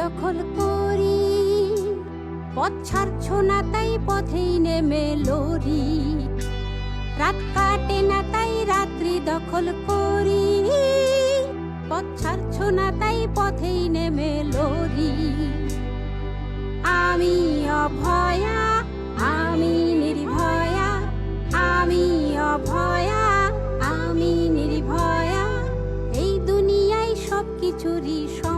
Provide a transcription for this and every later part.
দখল করি। পথ ছাড়ছ না তাই পথেই নেমে লরি রাত কাটে না তাই রাত্রি দখল করি। পথ ছাড়ছ না তাই পথেই নেমে লরি আমি অভয়া, আমি নির্ভয়া, আমি অভয়া, আমি নির্ভয়া। এই দুনিয়ায় সব কিছুরই সমান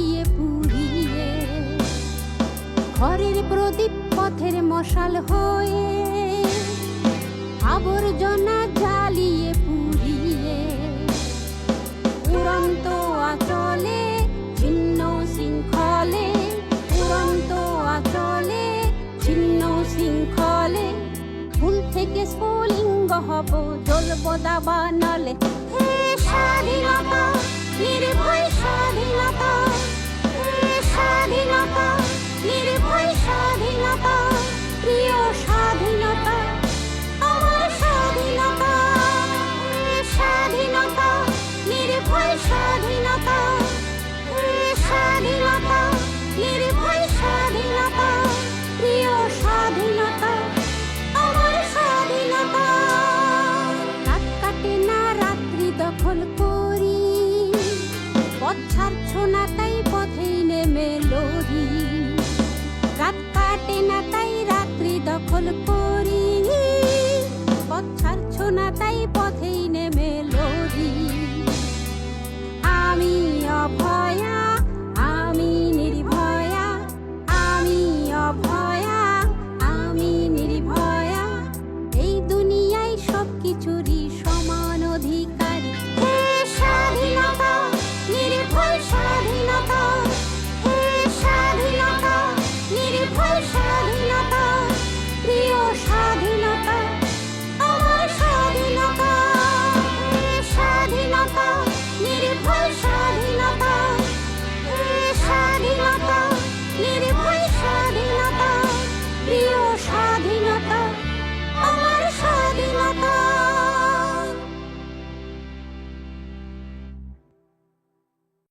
ঘরের প্রদীপ পথের মশাল হয়ে আবর্জনা জ্বালিয়ে পুড়িয়ে উড়ন্ত আচলে, ছিন্ন শৃঙ্খলে, উড়ন্ত আচলে, ছিন্ন শৃঙ্খলে। ফুল থেকে স্ফুলিঙ্গ হব, জ্বলব দাবা নলে। হে স্বাধীনতা, নির্ভয় স্বাধীনতা দখল করি। পথ ছাড়ছ না তাই পথেই নেমে লড়ি। রাত কাটে না তাই রাত্রি দখল করি। পথ ছাড়ছ না তাই পথেই নেমে